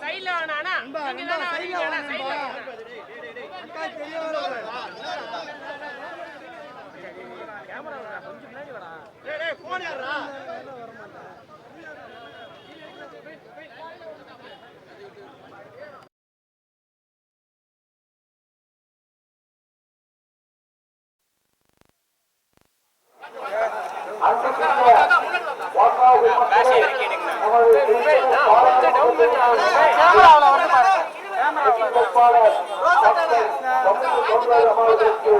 சைடுல வேணாண்ணா நீங்க தானே வரீங்க சைடுல அன்புக்குரிய வாக்காளர் மக்களே, நமது தேசிய வேட்பாளர் டாக்டர் தொழிலாளர் அமர்வுக்கு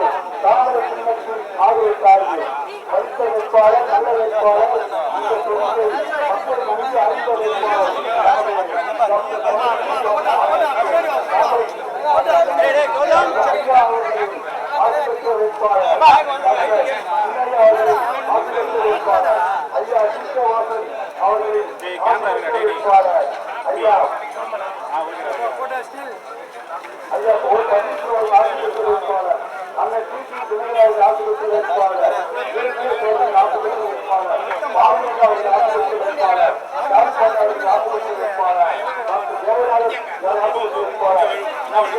தாமர சின்னத்தில் ஆதரவுக்கார்கள் படித்த வேட்பாளர் நல்ல வேட்பாளர் இந்த தொகுதியை மக்கள் நன்கு அறிந்த வேட்பாளர் டாக்டர் ஐயா அவர்களின் ஆசிரியர் வேட்பாளர் டாக்டர் சின்னையா அவர்களின் ஆசிரியர் வேட்பாளர் ஐயா சீக்கிரவாசன் அவர்களின் ஆசிரியர் வேட்பாளர் ஐயா ஐயா ஒரு பன்னீர்செல்வம் ஆசிரியர் வேட்பாளர் அண்ணன் டி டி தினகராஜ் ஆசிரியர் வேட்பாளர் சோழன் ஆசிரியர் வேட்பாளர் பாவனிகா அவர்கள் ஆசிரியர் வேட்பாளர் டாக்டர் அவர்கள் ஆசிரியர் வேட்பாளர் டாக்டர் தேவராஜன் ஆசிரியர் வேட்பாளர் நம்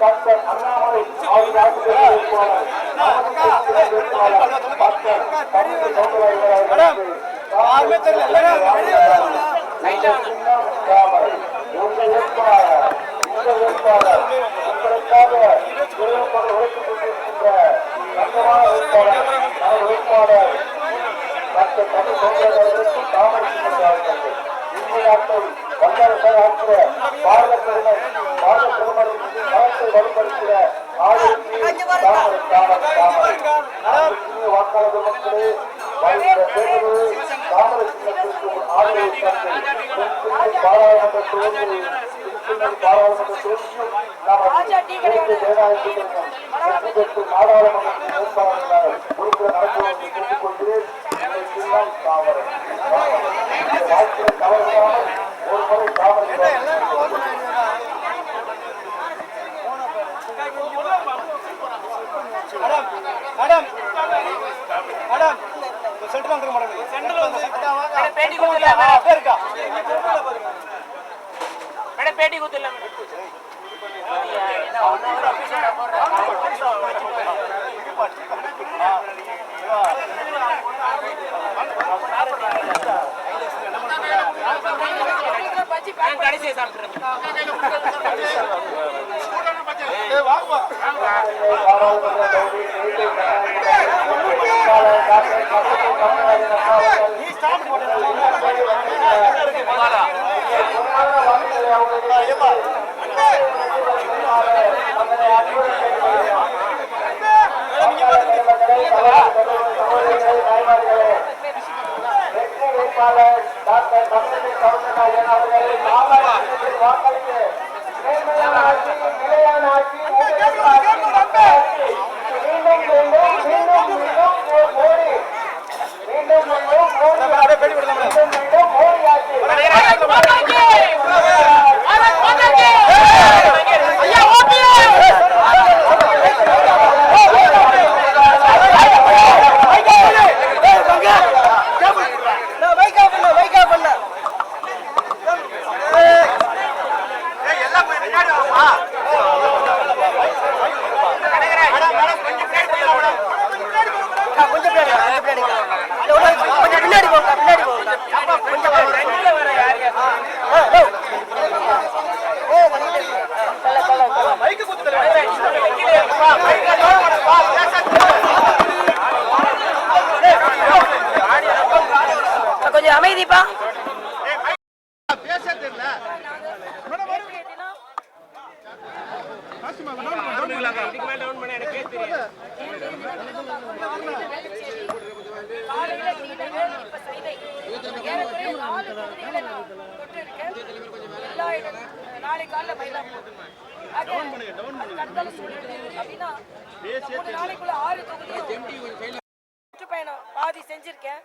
டாக்டர் அண்ணாமலை அவர்கள் ஆசிரியர் வேட்பாளர் வேட்பாளர் டாக்டர் தமிழ் சௌந்தரராஜன் அவர்கள் உங்க வேட்பாளர் இந்த வேட்பாளர் உங்களுக்காக விரும்பப்பட உழைத்துக் கொண்டிருக்கின்ற தங்கமான வேட்பாளர் நமது வேட்பாளர் டாக்டர் தமிழ் சௌந்தரராஜனுக்கு தாமரை அவர்கள் இந்தியாக்கள் வல்லரசாக ஆக்கிற பாரத பிரதமர் பாரத பிரதமரின் நலத்தை வலுப்படுத்திட ஆயிரத்தி தாமரை தாமரை தாமரை அன்புக்குரிய வாக்காளர் மக்களே வருகிற தேர்தலில் தாமரை சின்னத்திற்கு ஒரு ஆதரவை தந்து பாராளுமன்ற தேர்தலில் திருச்சின்னல் பாராளுமன்ற வேட்பாளர்களாக உறுப்பினர் வாழ்க்கையை தவறாமல் ஒரு முறை Thamarai madam madam madam. Center வந்துருங்க மேடம். சென்டர் வந்து பேட்டி அப்படியே இருக்கா மேடம் பேட்டி கொடுத்துடலாம் நான் கடைசியை சாப்பிட்டுறேன் தீபா. நாளை காலைல மயிலாப்பூர் அப்படின்னா நாளைக்குள்ள ஆறு தொகுதியும் சுற்றுப்பயணம் பாதி செஞ்சிருக்கேன்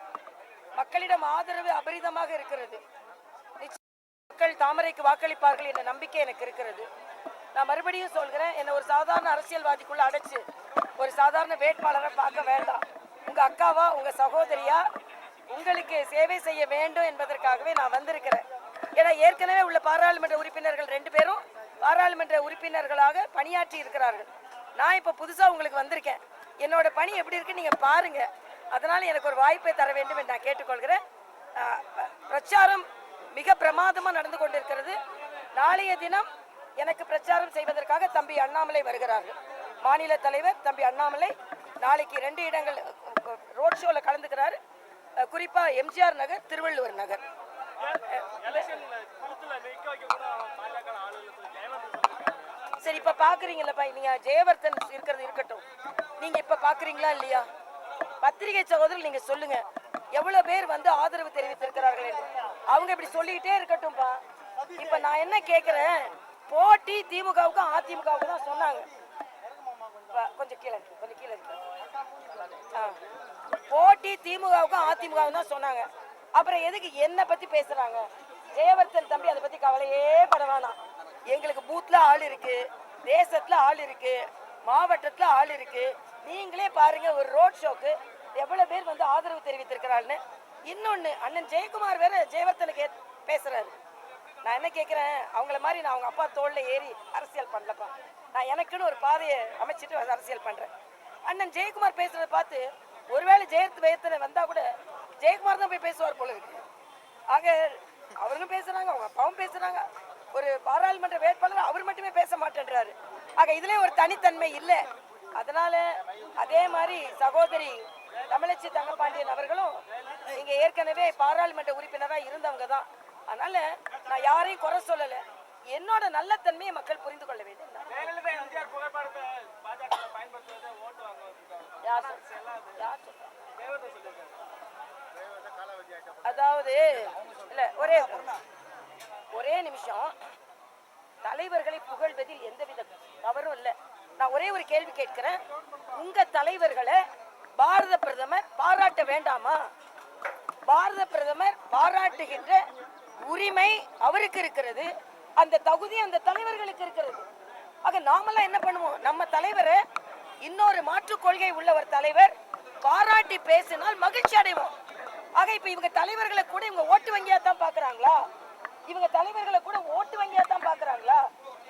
மக்களிடம் ஆதரவு அபரிதமாக இருக்கிறது. நிச்சயம் மக்கள் தாமரைக்கு வாக்களிப்பார்கள் என்ற நம்பிக்கை எனக்கு இருக்கிறது. நான் மறுபடியும் சொல்கிறேன் என்னை ஒரு சாதாரண அரசியல்வாதிக்குள்ள அடைச்சு ஒரு சாதாரண வேட்பாளரை பார்க்க வேண்டாம். உங்க அக்காவா உங்க சகோதரியா உங்களுக்கு சேவை செய்ய வேண்டும் என்பதற்காகவே நான் வந்திருக்கிறேன். ஏன்னா ஏற்கனவே உள்ள பாராளுமன்ற உறுப்பினர்கள் ரெண்டு பேரும் பாராளுமன்ற உறுப்பினர்களாக பணியாற்றி இருக்கிறார்கள். நான் இப்போ புதுசாக உங்களுக்கு வந்திருக்கேன். என்னோட பணி எப்படி இருக்கு நீங்கள் பாருங்கள் அதனால எனக்கு ஒரு வாய்ப்பை தர வேண்டும் என்று நான் கேட்டுக்கொள்கிறேன். பிரச்சாரம் மிக பிரமாதமா நடந்து கொண்டிருக்கிறது. நாளைய தினம் எனக்கு பிரச்சாரம் செய்வதற்காக தம்பி அண்ணாமலை வருகிறார்கள். மாநில தலைவர் தம்பி அண்ணாமலை நாளைக்கு ரெண்டு இடங்கள் ரோட் ஷோல கலந்துக்கிறாரு. அஹ் குறிப்பா எம்ஜிஆர் நகர் திருவள்ளுவர் நகர். சரி இப்ப பாக்குறீங்களப்பா நீங்க ஜெயவர்தன் இருக்கிறது இருக்கட்டும். நீங்க இப்ப பாக்குறீங்களா இல்லையா? பத்திரிகை சகோதரர் நீங்க சொல்லுங்க. எவ்வளவு பேர் வந்து ஆதரவு தெரிவித்திருக்கிறார்கள் என்று. அவங்க இப்படி சொல்லிக்கிட்டே இருக்கட்டும்பா. இப்ப நான் என்ன கேக்குறேன்? போட்டி திமுகவுக்கும் அதிமுகவுக்கும் தான் சொன்னாங்க. கொஞ்சம் கீழே இருக்கு, கொஞ்சம் கீழே இருக்கு. ஆ. போட்டி திமுகவுக்கும் அதிமுகவுக்கும் தான் சொன்னாங்க. அப்புறம் எதுக்கு என்ன பத்தி பேசுறாங்க? ஜெயவர்த்தன் தம்பி அதை பத்தி கவலையே பரவானா எங்களுக்கு பூத்ல ஆள் இருக்கு தேசத்துல ஆள் இருக்கு மாவட்டத்துல ஆள் இருக்கு. நீங்களே பாருங்க ஒரு ரோட் ஷோக்கு எவ்வளவு பேர் வந்து ஆதரவு தெரிவித்திருக்கிறாள்னு. இன்னொன்னு அண்ணன் ஜெயக்குமார் வேற ஜெயவர்தனுக்கு ஏத்- பேசுறாரு. நான் என்ன கேட்குறேன் அவங்கள மாதிரி நான் அவங்க அப்பா தோல்ல ஏறி அரசியல் பண்ணலப்பா. நான் எனக்குன்னு ஒரு பாதையை அமைச்சிட்டு அரசியல் பண்றேன். அண்ணன் ஜெயக்குமார் பேசுறத பார்த்து ஒருவேளை ஜெயத் வயத்துல வந்தா கூட ஜெயக்குமார் தான் போய் பேசுவார் போல இருக்கு. ஆக அவரும் பேசுறாங்க அவங்க அப்பாவும் பேசுறாங்க. ஒரு பாராளுமன்ற வேட்பாளர் அவர் மட்டுமே பேச மாட்டேன்றாரு. ஆக இதுல ஒரு தனித்தன்மை இல்லை. அதனால அதே மாதிரி சகோதரி தமிழச்சி தங்கப்பாண்டியன் அவர்களும் இங்க ஏற்கனவே பாராளுமன்ற உறுப்பினரா இருந்தவங்க தான். அதனால நான் யாரையும் குறை சொல்லல. என்னோட நல்ல தன்மையை மக்கள் புரிந்து கொள்ள வேண்டும்? அதாவது இல்ல ஒரே ஒரே நிமிஷம். தலைவர்களை புகழ்வதில் எந்தவித தவறும் இல்லை. நான் ஒரே ஒரு கேள்வி கேட்கிறேன். உங்க தலைவர்களை பாரத பிரதமர் பாராட்ட வேண்டாமா? பாரத பிரதமர் பாராட்டுகின்ற உரிமை அவருக்கு இருக்கிறது. அந்த தகுதி அந்த தலைவர்களுக்கு இருக்கிறது. ஆக நாமெல்லாம் என்ன பண்ணுவோம்? நம்ம தலைவரை இன்னொரு மாற்றுக் கொள்கை உள்ள ஒரு தலைவர் பாராட்டி பேசினால் மகிழ்ச்சி அடைவோம். ஆக இப்ப இவங்க தலைவர்களை கூட இவங்க ஓட்டு வங்கியா தான் பாக்குறாங்களா? இவங்க தலைவர்களை கூட ஓட்டு வங்கியா தான் பாக்குறாங்களா?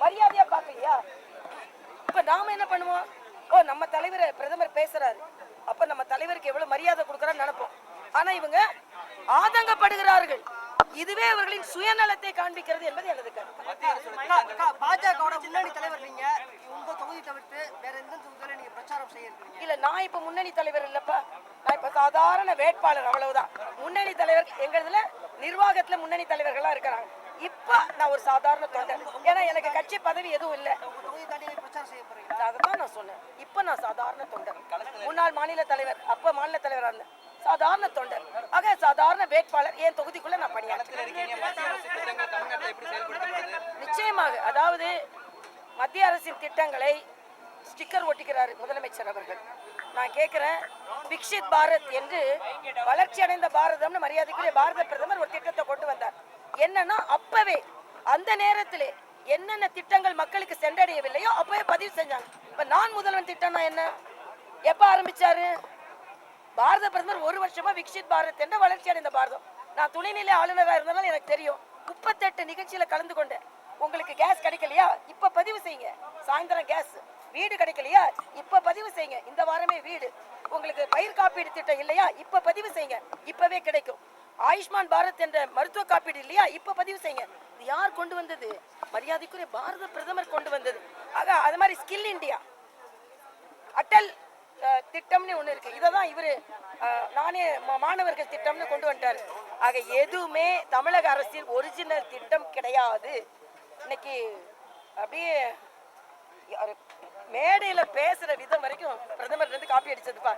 மரியாதையா பாக்கலையா? இப்ப நாம என்ன பண்ணுவோம்? ஓ நம்ம தலைவர் பிரதமர் பேசுறாரு. அப்ப நம்ம தலைவருக்கு எவ்வளவு மரியாதை கொடுக்கறான்னு நினைப்போம். ஆனா இவங்க ஆதங்கப்படுகிறார்கள். இதுவே அவர்களின் சுயநலத்தை காண்பிக்கிறது என்பது எனது கருத்து. பாஜகவோட முன்னணி தலைவர் நீங்க உங்க தொகுதி தவிர்த்து வேற எந்த தொகுதியில நீங்க பிரச்சாரம் செய்ய இருக்கீங்க இல்ல நான் இப்ப முன்னணி தலைவர் இல்லப்பா. நான் இப்ப சாதாரண வேட்பாளர் அவ்வளவுதான். முன்னணி தலைவர் எங்கதுல நிர்வாகத்துல முன்னணி தலைவர்களா இருக்கிறாங்க. இப்ப நான் ஒரு சாதாரண தொண்டர். ஏன்னா எனக்கு கட்சி பதவி எதுவும் இல்ல. உங்க அதுதான் நான் சொன்னேன். இப்ப நான் சாதாரண தொண்டர். முன்னாள் மாநில தலைவர் அப்ப மாநில தலைவராக இருந்தேன். சாதாரண தொண்டர். ஆக சாதாரண வேட்பாளர் என் தொகுதிக்குள்ள நான் பணியாற்றுகிறேன் நிச்சயமாக அதாவது மத்திய அரசின் திட்டங்களை ஸ்டிக்கர் ஒட்டிக்கிறார் முதலமைச்சர் அவர்கள். நான் கேட்கிறேன் விக்ஷித் பாரத் என்று வளர்ச்சி அடைந்த பாரதம்னு மரியாதைக்குரிய பாரத பிரதமர் ஒரு திட்டத்தை கொண்டு வந்தார். என்னன்னா அப்பவே அந்த நேரத்திலே என்னென்ன திட்டங்கள் மக்களுக்கு சென்றடையவில்லையோ அப்பவே பதிவு செஞ்சாங்க. இப்ப நான் முதல்வன் திட்டம்னா என்ன? எப்ப ஆரம்பிச்சாரு? பாரத பிரதமர் ஒரு வருஷமா விக்ஷித் பாரத் என்ற வளர்ச்சி அடைந்த பாரதம். நான் துணைநிலை ஆளுநராக இருந்தாலும் எனக்கு தெரியும். முப்பத்தெட்டு நிகழ்ச்சியில கலந்து கொண்டேன். உங்களுக்கு கேஸ் கிடைக்கலையா? இப்ப பதிவு செய்யுங்க. சாயந்தரம் கேஸ் வீடு கிடைக்கலையா? இப்ப பதிவு செய்யுங்க. இந்த வாரமே வீடு. உங்களுக்கு பயிர் காப்பீடு திட்டம் இல்லையா? இப்ப பதிவு செய்யுங்க. இப்பவே கிடைக்கும். ஆயுஷ்மான் பாரத் என்ற மருத்துவ காப்பீடு இல்லையா? இப்ப பதிவு செய்யுங்க. இது யார் கொண்டு வந்தது? மரியாதைக்குரிய பாரத பிரதமர் கொண்டு வந்தது. ஆக அது மாதிரி ஸ்கில் இந்தியா அட்டல் திட்டம்னு ஒண்ணு இருக்கு. இதை தான் இவரு நானே மா- மாணவர்கள் திட்டம்னு கொண்டு வந்துட்டாரு. ஆக எதுவுமே தமிழக அரசின் ஒரிஜினல் திட்டம் கிடையாது. இன்னைக்கு அப்படியே ஒரு மேடையில பேசுற விதம் வரைக்கும் பிரதமர் இருந்து காப்பி அடிச்சதுப்பா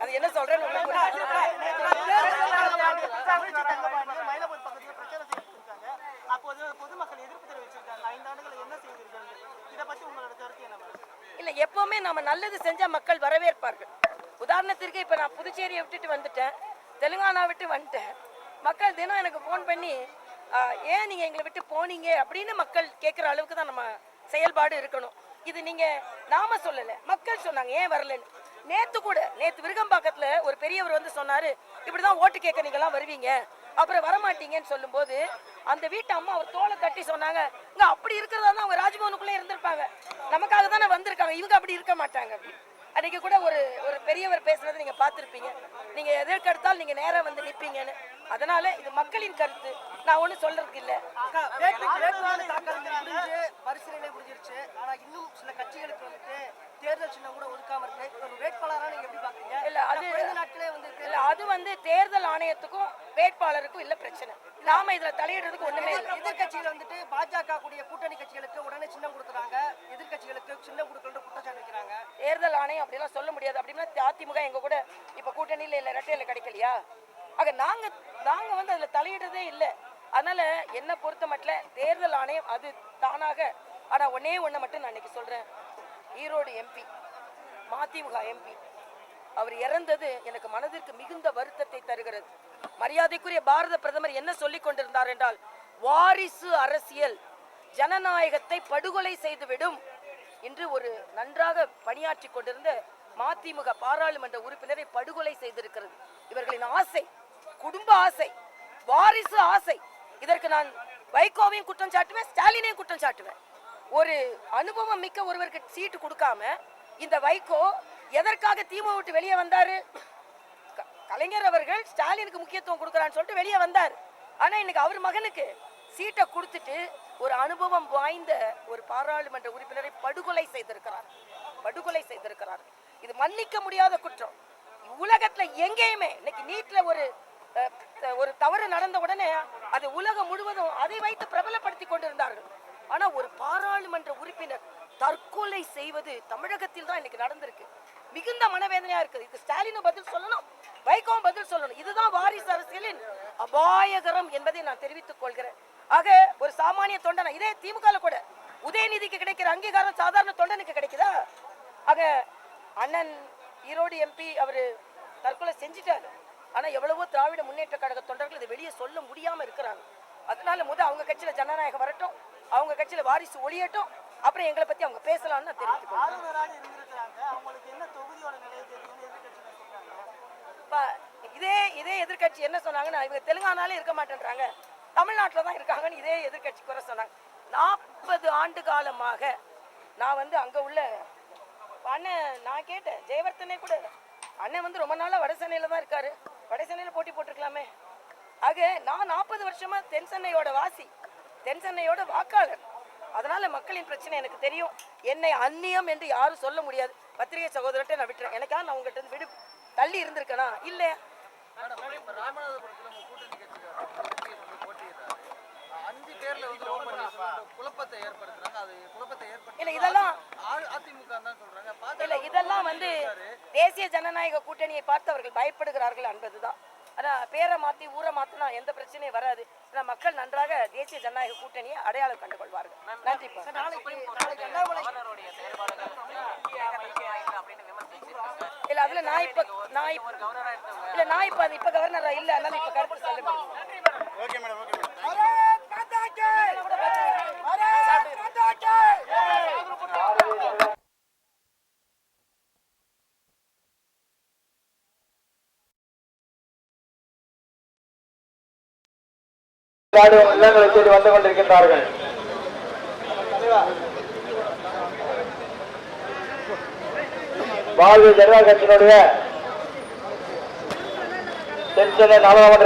அது என்ன சொல்றேன்னு பொதுமக்கள் எதிர்ப்பு தெரிவிச்சிருக்காங்க எப்பவுமே நம்ம நல்லது செஞ்சா மக்கள் வரவேற்பார்கள் உதாரணத்திற்கு இப்ப நான் புதுச்சேரியை விட்டுட்டு வந்துட்டேன் தெலுங்கானா விட்டு வந்துட்டேன் மக்கள் தினம் எனக்கு ஃபோன் பண்ணி ஏன் நீங்கள் எங்களை விட்டு போனீங்க அப்படின்னு மக்கள் கேட்குற அளவுக்கு தான் நம்ம செயல்பாடு இருக்கணும் இது நீங்கள் நாம சொல்லலை மக்கள் சொன்னாங்க ஏன் வரலன்னு நேத்து கூட நேத்து விருகம்பாக்கத்துல ஒரு பெரியவர் வந்து சொன்னாரு இப்படிதான் ஓட்டு கேட்க நீங்க எல்லாம் வருவீங்க. அப்புறம் வரமாட்டீங்கன்னு சொல்லும்போது அந்த வீட்டு அம்மா அவர் தோலை தட்டி சொன்னாங்க இங்க அப்படி இருக்கிறதா தான் அவங்க ராஜ்பவனுக்குள்ளே இருந்திருப்பாங்க. நமக்காக தானே வந்திருக்காங்க. இவங்க அப்படி இருக்க மாட்டாங்க. அன்னைக்கு கூட ஒரு ஒரு பெரியவர் பேசுனது நீங்க பார்த்துருப்பீங்க. நீங்க எதற்கெடுத்தால் நீங்க நேரா வந்து நிப்பீங்கன்னு. அதனால இது மக்களின் கருத்து. நான் ஒண்ணும் சொல்றதுக்கு இல்ல பரிசீலனை முடிஞ்சிருச்சு. ஆனா இன்னும் சில கட்சிகளுக்கு வந்துட்டு தேர்தல் சின்னம் கூட ஒதுக்காம இருக்கு. ஒரு வேட்பாளரா நீங்க எப்படி பாக்குறீங்க? இல்ல, அது- நாட்களே வந்து இல்ல அது வந்து தேர்தல் ஆணையத்துக்கும் வேட்பாளருக்கும் இல்ல பிரச்சனை. நாம இதுல தலையிடுறதுக்கு ஒண்ணுமே எதிர்கட்சிகள் வந்துட்டு பாஜக கூடிய கூட்டணி கட்சிகளுக்கு உடனே சின்னம் கொடுக்குறாங்க. எதிர்கட்சிகளுக்கு சின்னம் கொடுக்கணும் குற்றச்சாட்டு வைக்கிறாங்க. தேர்தல் ஆணையம் அப்படிலாம் சொல்ல முடியாது. அப்படின்னா அதிமுக எங்க கூட இப்ப கூட்டணியில இல்ல ரெட்டையில கிடைக்கலையா? ஆக நாங்க நாங்க வந்து அதுல தலையிடுறதே இல்ல. அதனால என்ன பொறுத்த மட்டும் தேர்தல் ஆணையம் அது தானாக ஆனா ஒன்னே ஒண்ணு மட்டும் நான் இன்னைக்கு சொல்றேன். ஈரோடு எம்பி மதிமுக எம்பி அவர் இறந்தது எனக்கு மனதிற்கு மிகுந்த வருத்தத்தை தருகிறது. மரியாதைக்குரிய பாரத பிரதமர் என்ன சொல்லிக் கொண்டிருந்தார் என்றால் வாரிசு அரசியல் ஜனநாயகத்தை படுகொலை செய்துவிடும் என்று ஒரு நன்றாக பணியாற்றி கொண்டிருந்த மதிமுக பாராளுமன்ற உறுப்பினரை படுகொலை செய்திருக்கிறது. இவர்களின் ஆசை குடும்ப ஆசை வாரிசு ஆசை. இதற்கு நான் வைகோவையும் குற்றம் சாட்டுவேன் ஸ்டாலினையும் குற்றம் சாட்டுவேன். ஒரு அனுபவம் மிக்க ஒருவருக்கு சீட்டு கொடுக்காம இந்த வைகோ எதற்காக திமுக விட்டு வெளியே வந்தாரு? கலைஞர் அவர்கள் ஸ்டாலினுக்கு முக்கியத்துவம் கொடுக்கறான்னு சொல்லிட்டு வெளியே வந்தார். ஆனால் இன்னைக்கு அவர் மகனுக்கு சீட்டை கொடுத்துட்டு ஒரு அனுபவம் வாய்ந்த ஒரு பாராளுமன்ற உறுப்பினரை படுகொலை செய்திருக்கிறார். படுகொலை செய்திருக்கிறார். இது மன்னிக்க முடியாத குற்றம். உலகத்துல எங்கேயுமே இன்னைக்கு நீட்ல ஒரு ஒரு தவறு நடந்த உடனே அது உலகம் முழுவதும் அதை வைத்து பிரபலப்படுத்தி கொண்டிருந்தார்கள். ஆனா ஒரு பாராளுமன்ற உறுப்பினர் தற்கொலை செய்வது தமிழகத்தில் தான் இன்னைக்கு நடந்திருக்கு. மிகுந்த மனவேதனையா இருக்குது. இது ஸ்டாலினும் பதில் சொல்லணும் வைகோவும் பதில் சொல்லணும். இதுதான் வாரிசு அரசியலின் அபாயகரம் என்பதை நான் தெரிவித்துக் கொள்கிறேன். ஆக ஒரு சாமானிய தொண்டனை இதே திமுக கூட உதயநிதிக்கு கிடைக்கிற அங்கீகாரம் சாதாரண தொண்டனுக்கு கிடைக்குதா? ஆக அண்ணன் ஈரோடு எம்பி அவரு தற்கொலை செஞ்சிட்டாரு. ஆனால் எவ்வளவோ திராவிட முன்னேற்ற கழக தொண்டர்கள் இதை வெளியே சொல்ல முடியாமல் இருக்கிறாங்க. அதனால முதல் அவங்க கட்சியில ஜனநாயகம் வரட்டும் அவங்க கட்சியில வாரிசு ஒளியட்டும் அப்புறம் எங்களை பற்றி அவங்க பேசலாம்னு நான் தெரிவித்துக் கொள்கிறேன். ஆளுநராக இருந்திருக்கிறாங்க அவங்களுக்கு என்ன தொகுதியோட நிலையை தெரியும்னு எதிர்கட்சியினர் சொல்றாங்க இப்ப இதே இதே எதிர்க்கட்சி என்ன சொன்னாங்கன்னா இவங்க தெலுங்கானாலே இருக்க மாட்டேன்றாங்க. தமிழ்நாட்டில் தான் இருக்காங்கன்னு இதே எதிர்க்கட்சி குறை சொன்னாங்க. நாற்பது ஆண்டு காலமாக நான் வந்து அங்கே உள்ள அண்ணன் நான் கேட்டேன் ஜெயவர்த்தனே கூட. அண்ணன் வந்து ரொம்ப நாளாக வடசென்னையில் தான் இருக்காரு. வடசென்னையில் போட்டி போட்டிருக்கலாமே. ஆக நான் நாற்பது வருஷமாக தென் சென்னையோட வாசி தென் சென்னையோட வாக்காளர். அதனால மக்களின் பிரச்சனை எனக்கு தெரியும். என்னை அந்நியம் என்று யாரும் சொல்ல முடியாது. பத்திரிகை சகோதரர்கிட்ட நான் விட்டுறேன். எனக்கா நான் உங்கள்கிட்ட விடு தள்ளி இருந்திருக்கேனா? இல்ல. இல்ல இதெல்லாம் இல்ல இதெல்லாம் வந்து தேசிய ஜனநாயக கூட்டணியை பார்த்து அவர்கள் பயப்படுகிறார்கள் என்பதுதான். ஆனா பேரை மாத்தி ஊரை மாத்தினா எந்த பிரச்சனையும் வராது. ஆனா மக்கள் நன்றாக தேசிய ஜனநாயக கூட்டணியை அடையாளம் கண்டு கொள்வார்கள் நன்றிப்பா நாளைக்கு நாளைக்கு அண்ணாமலை இல்ல அதுல நான் இப்ப நான் இப்ப இல்ல நான் இப்ப அது இப்ப கவர்னரா இல்ல அதனால இப்ப கருத்து சொல்ல முடியும் ஓகே மேடம் ஓகே. மேடம் விளையாடும் இல்லங்களை தேடி வந்து கொண்டிருக்கின்றார்கள். பாரதிய ஜனதா கட்சியினுடைய தென் சென்னை நாடாளுமன்ற